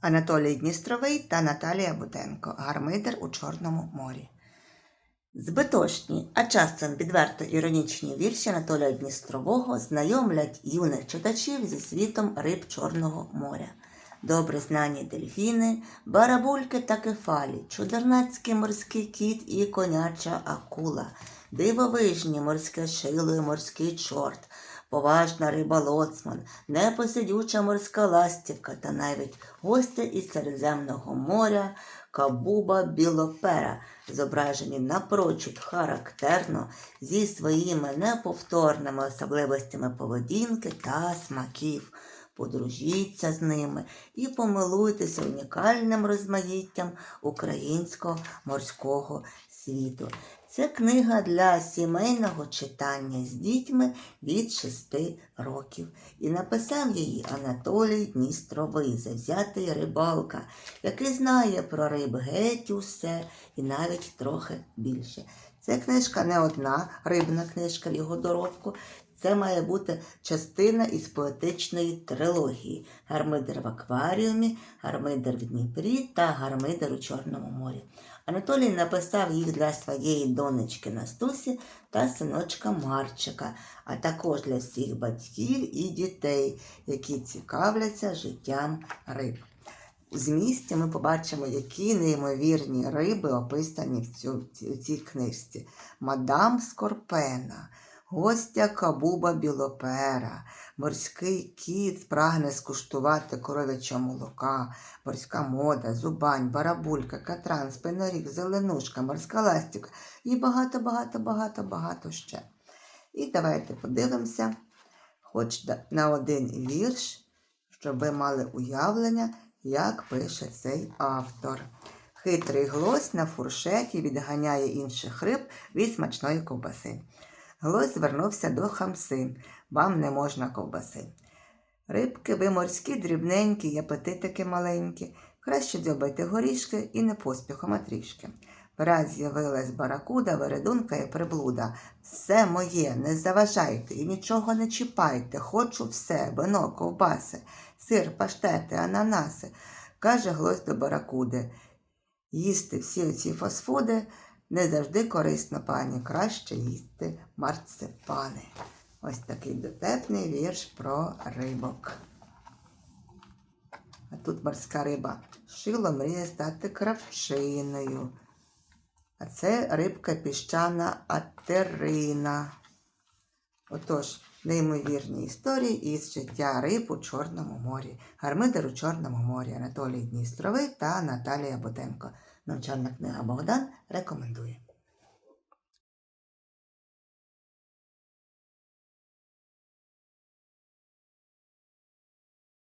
Анатолій Дністровий та Наталія Бутенко. Гармидер у Чорному морі. Збитошні, а часом відверто іронічні вірші Анатолія Дністрового знайомлять юних читачів зі світом риб Чорного моря. Добре знані дельфіни, барабульки та кефалі, чудернацький морський кіт і коняча акула, дивовижні морське шило і морський чорт, поважна риба лоцман, непосидюча морська ластівка та навіть гостя із Середземного моря Кабуба Білопера, зображені напрочуд характерно зі своїми неповторними особливостями поведінки та смаків. Подружіться з ними і помилуйтеся унікальним розмаїттям українського морського світу. Це книга для сімейного читання з дітьми від 6 років. І написав її Анатолій Дністровий, завзятий рибалка, який знає про риб геть усе і навіть трохи більше. Це книжка не одна рибна книжка в його доробку. Це має бути частина із поетичної трилогії Гармидер в акваріумі, Гармидер в Дніпрі та Гармидер у Чорному морі. Анатолій написав їх для своєї донечки Настусі та синочка Марчика, а також для всіх батьків і дітей, які цікавляться життям риб. Змісті ми побачимо, які неймовірні риби описані в, цю, у цій книжці. Мадам Скорпена, гостя Кабуба Білопера, морський кіт прагне скуштувати коров'ячого молока, морська мода, зубань, барабулька, катран, спиноріг, зеленушка, морська ластівка і багато-багато-багато-багато ще. І давайте подивимося, хоч на один вірш, щоб ви мали уявлення, як пише цей автор. Хитрий глось на фуршеті відганяє інших риб від смачної ковбаси. Глось звернувся до хамси. Вам не можна ковбаси. Рибки ви морські, дрібненькі, і апетитики маленькі. Краще дзьобайте горішки і не поспіхом, а трішки. Враз з'явилась баракуда, вередунка і приблуда. Все моє, не заважайте і нічого не чіпайте. Хочу все, вино, ковбаси, сир, паштети, ананаси. Каже глось до баракуди. Їсти всі оці фастфуди не завжди корисно, пані. Краще їсти марципани. Ось такий дотепний вірш про рибок. А тут морська риба шило мріє стати кравчиною. А це рибка піщана атерина. Отож, неймовірні історії із життя риб у Чорному морі. Гармидер у Чорному морі Анатолій Дністровий та Наталія Бутенко. Навчальна книга Богдан рекомендує.